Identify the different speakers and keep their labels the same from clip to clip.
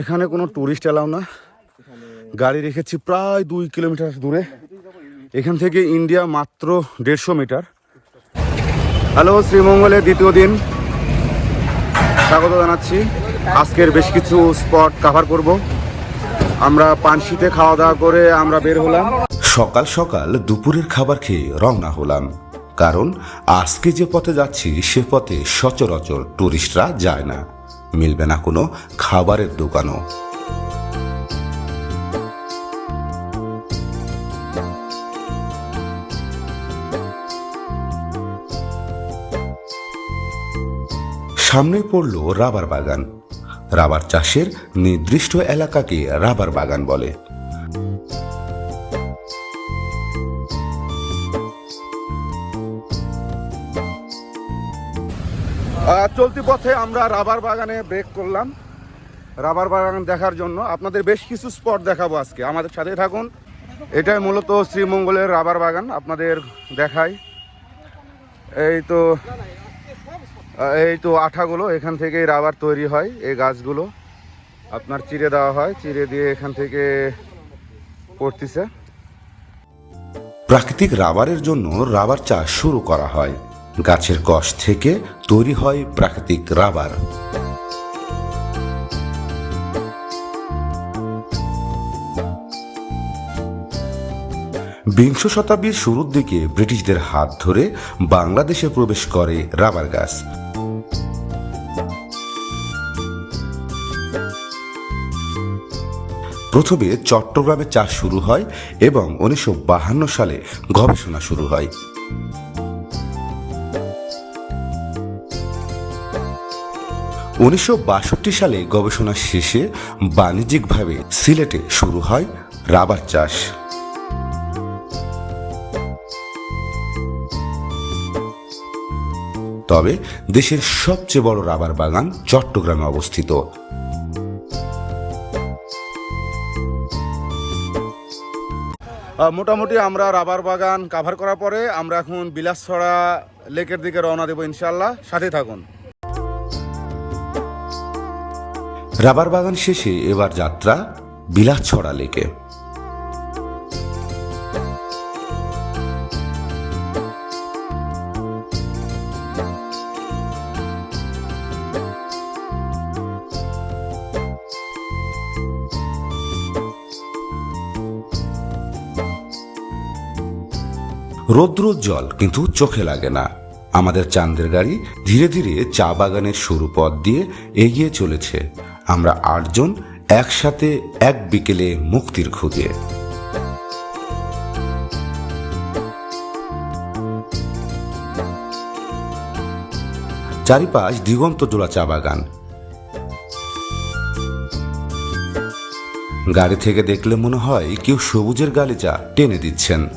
Speaker 1: এখানে কোনো tourist allow না। গাড়ি রেখেছি প্রায় দুই কিলোমিটার দূরে। এখান থেকে ইন্ডিয়া মাত্র দেড়শো মিটার হ্যালো শ্রীমঙ্গলের দ্বিতীয় দিন। স্বাগত জানাচ্ছি। আজকের বেশ কিছু স্পট কভার করব। আমরা পানশিতে খাওয়া দাওয়া করে আমরা বের হলাম।
Speaker 2: সকাল সকাল দুপুরের খাবার খেয়ে রওনা হলাম। কারণ আজকে যে পথে যাচ্ছি, সে পথে সচরাচর টুরিস্টরা যায় না। মিলবে না কোনো খাবারের দোকানও। সামনে পড়ল রাবার বাগান। রাবার চাষের নির্দিষ্ট এলাকাকে রাবার বাগান বলে।
Speaker 1: চলতি পথে আমরা রাবার বাগানে ব্রেক করলাম। রাবার বাগান দেখার জন্য। আপনাদের বেশ কিছু স্পট দেখাবো আজকে। আমাদের সাথে থাকুন। এটাই মূলত শ্রীমঙ্গলের রাবার বাগান। আপনাদের দেখাই। এই তো এই তো আঠাগুলো, এখান থেকেই রাবার তৈরি হয়, এই গাছগুলো। আপনার চিড়ে দেওয়া হয়, চিড়ে দিয়ে এখান থেকে পড়তিছে।
Speaker 2: প্রাকৃতিক রাবারের জন্য রাবার চাষ শুরু করা হয়। গাছের কষ থেকে তৈরি হয় প্রাকৃতিক রাবার। বিংশ শতাব্দীর শুরুর দিকে ব্রিটিশদের হাত ধরে বাংলাদেশে প্রবেশ করে রাবার গাছ। প্রথমে চট্টগ্রামে চাষ শুরু হয় এবং উনিশশো সালে গবেষণা শুরু হয়। উনিশশো বাষট্টি সালে গবেষণা শেষে বাণিজ্যিকভাবে সিলেটে শুরু হয় রাবার চাষ। তবে দেশের সবচেয়ে বড় রাবার বাগান চট্টগ্রামে অবস্থিত।
Speaker 1: মোটামুটি আমরা রাবার বাগান কাভার করার পরে আমরা এখন বিলাসছড়া লেকের দিকে রওনা দেবো ইনশাল্লাহ সাথে থাকুন।
Speaker 2: রাবার বাগান শেষে এবার যাত্রা বিলাসছড়া লেকে। রৌদ্রোজ্জ্বল কিন্তু চোখে লাগে না। আমাদের চাঁদের গাড়ি ধীরে ধীরে চা বাগানের সরু পথ দিয়ে এগিয়ে চলেছে। আমরা আটজন একসাথে এক বিকেলে মুক্তির খুঁজে। চারিপাশ দিগন্ত জোড়া চা বাগান। গাড়ি থেকে দেখলে মনে হয় কেউ সবুজের গালিচা টেনে দিচ্ছেন।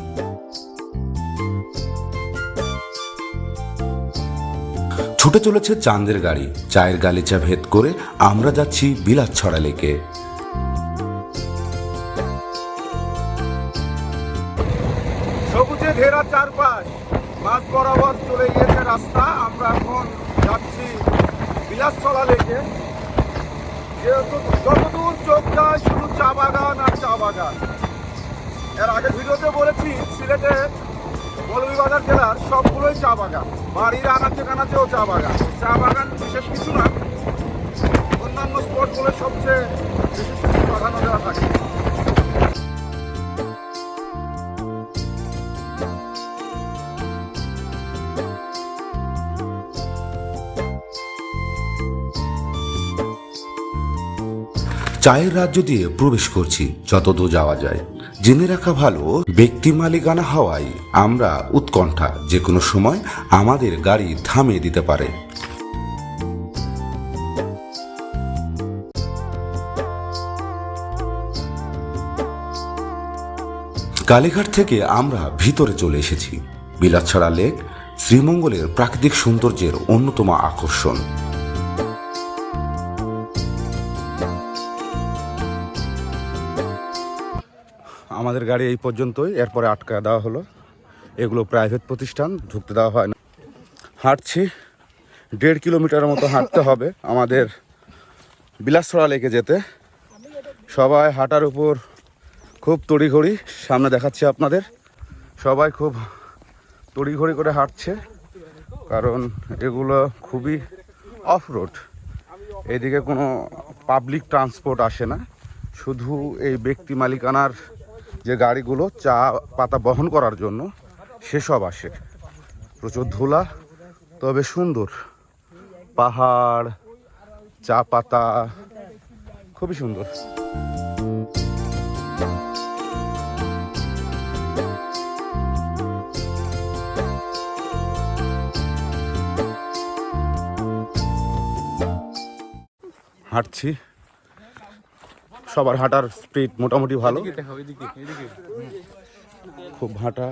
Speaker 2: ছুটে চলেছে চাঁদের গাড়ি। চায়ের গালিচা ভেদ করে আমরা যাচ্ছি বিলাসছড়া লেকে।
Speaker 1: সবুজে ঘেরা চারপাশ মাঝ বরাবর চলে গিয়েছে রাস্তা। আমরা এখন যাচ্ছি বিলাসছড়া লেকে। যেহেতু যতদূর চোখ যায়, শুধু চা বাগান আর চা বাগান। এর আগে ভিডিওতে বলেছি, সিলেটের মৌলভীবাজার জেলার সবগুলোই চা বাগান। বাড়ির আনাচে কানাচেও চা বাগান। চা বাগান বিশেষ কিছু না। অন্যান্য স্পটগুলো সবচেয়ে
Speaker 2: চায়ের রাজ্য দিয়ে প্রবেশ করছি, যতদূর যাওয়া যায়। জেনে রাখা ভালো, ব্যক্তি মালিকানা হওয়ায় আমরা উৎকণ্ঠা, যে কোনো সময় আমাদের গাড়ি থামিয়ে দিতে পারে। কালীঘাট থেকে আমরা ভিতরে চলে এসেছি। বিলাসছড়া লেক, শ্রীমঙ্গলের প্রাকৃতিক সৌন্দর্যের অন্যতম আকর্ষণ।
Speaker 1: আমাদের গাড়ি এই পর্যন্তই। এরপরে আটকা দেওয়া হলো। এগুলো প্রাইভেট প্রতিষ্ঠান, ঢুকতে দেওয়া হয় না। হাঁটছি। দেড় কিলোমিটারের মতো হাঁটতে হবে আমাদের বিলাসছড়া লেকে যেতে। সবাই হাঁটার উপর খুব তড়িঘড়ি সামনে দেখাচ্ছি আপনাদের। সবাই খুব তড়িঘড়ি করে হাঁটছে, কারণ এগুলো খুবই অফ রোড এদিকে কোনো পাবলিক ট্রান্সপোর্ট আসে না। শুধু এই ব্যক্তি মালিকানার যে গাড়িগুলো চা পাতা বহন করার জন্য, সেসব আসে। প্রচুর ধুলা, তবে সুন্দর। পাহাড়, চা পাতা, খুবই সুন্দর। হাঁটছি। সবার হাঁটার স্পিড মোটামুটি ভালো। খুব হাঁটা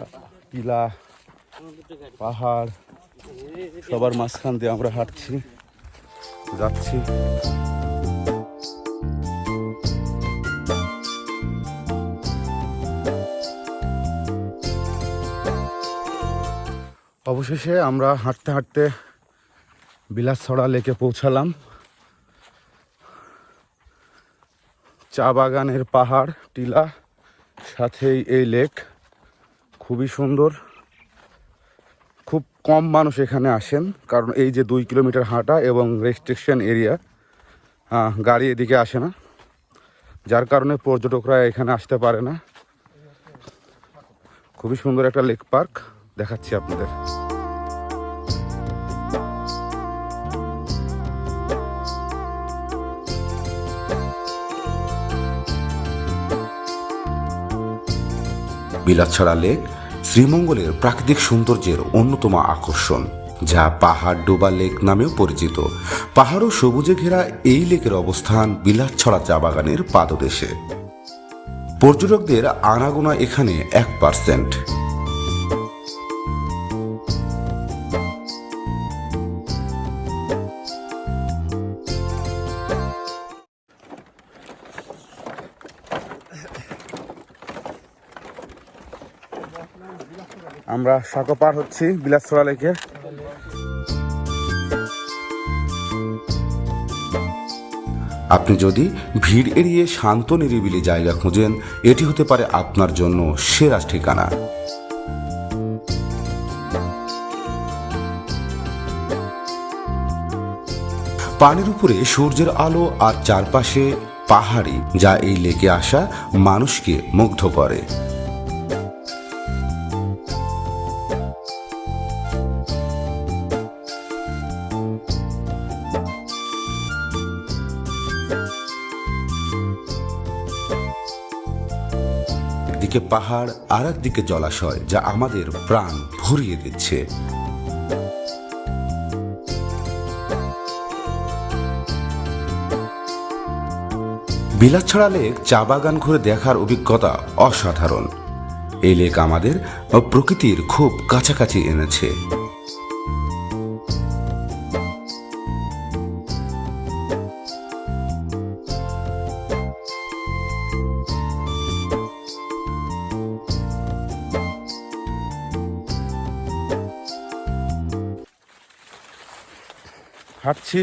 Speaker 1: টিলা পাহাড় সবার মাঝখান দিয়ে আমরা হাঁটছি যাচ্ছি। অবশেষে আমরা হাঁটতে হাঁটতে বিলাসছড়া লেকে পৌঁছালাম। চা বাগানের পাহাড়, টিলা, সাথেই এই লেক। খুবই সুন্দর। খুব কম মানুষ এখানে আসেন, কারণ এই যে দুই কিলোমিটার হাঁটা এবং রেস্ট্রিকশন এরিয়া গাড়ি এদিকে আসে না। যার কারণে পর্যটকরা এখানে আসতে পারে না। খুবই সুন্দর একটা লেক পার্ক। দেখাচ্ছি আপনাদের।
Speaker 2: বিলাসছড়া লেক শ্রীমঙ্গলের প্রাকৃতিক সৌন্দর্যের অন্যতম আকর্ষণ, যা পাহাড় ডোবা লেক নামেও পরিচিত। পাহাড় ও সবুজে ঘেরা এই লেকের অবস্থান বিলাসছড়া চা বাগানের পাদদেশে। পর্যটকদের আনাগোনা এখানে এক পার্সেন্ট
Speaker 1: আমরা সাঁকো পার হচ্ছি বিলাসছড়া লেকে
Speaker 2: আপনি যদি ভিড় এড়িয়ে শান্ত নিরিবিলি জায়গা খুঁজেন, এটি হতে পারে আপনার জন্য সেরা ঠিকানা। পানির উপরে সূর্যের আলো আর চারপাশে পাহাড়ি, যা এই লেকে আসা মানুষকে মুগ্ধ করে। একদিকে পাহাড় আর একদিকে জলাশয়, যা আমাদের প্রাণ ভরিয়ে দিচ্ছে। বিলাসছড়া লেক, চা বাগান ঘুরে দেখার অভিজ্ঞতা অসাধারণ। এই লেক আমাদের প্রকৃতির খুব কাছাকাছি এনেছে।
Speaker 1: হাঁটছি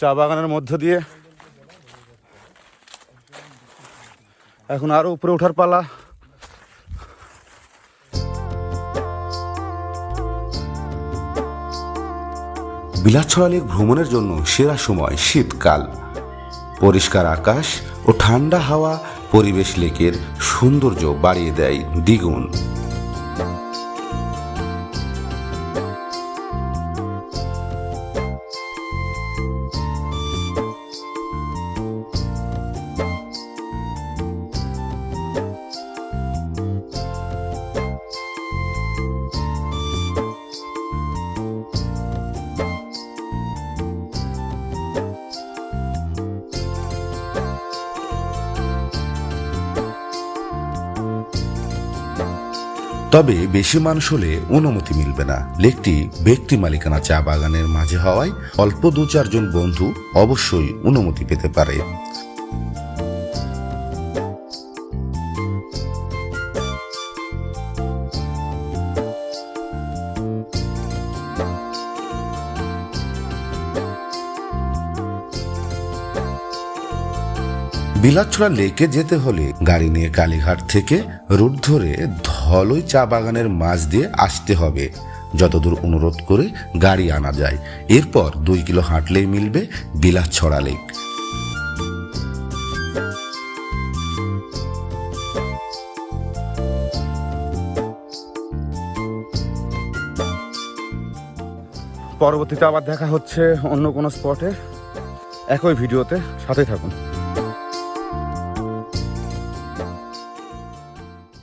Speaker 1: চা বাগানের মধ্য দিয়ে। এখন আরও উপরে ওঠার পালা।
Speaker 2: বিলাসছড়া লেক ভ্রমণের জন্য সেরা সময় শীতকাল। পরিষ্কার আকাশ ও ঠান্ডা হাওয়া পরিবেশ লেকের সৌন্দর্য বাড়িয়ে দেয় দ্বিগুণ। তবে বেশি মানুষ হলে অনুমতি মিলবে না। লেকটি ব্যক্তি মালিকানা চা বাগানের মাঝে হওয়ায় অল্প দু চারজন বন্ধু অবশ্যই অনুমতি পেতে পারে। বিলাচ্ছড়া লেকে যেতে হলে গাড়ি নিয়ে কালীঘাট থেকে রুট ধরে ধলই চা বাগানের মাঝ দিয়ে আসতে হবে। যতদূর অনুরোধ করে গাড়ি আনা যায়। এরপর দুই কিলো হাঁটলেই মিলবে বিলাচ্ছড়া লেক।
Speaker 1: পরবর্তীতে আবার দেখা হচ্ছে অন্য কোনো স্পটে। একই ভিডিওতে। সাথে থাকুন।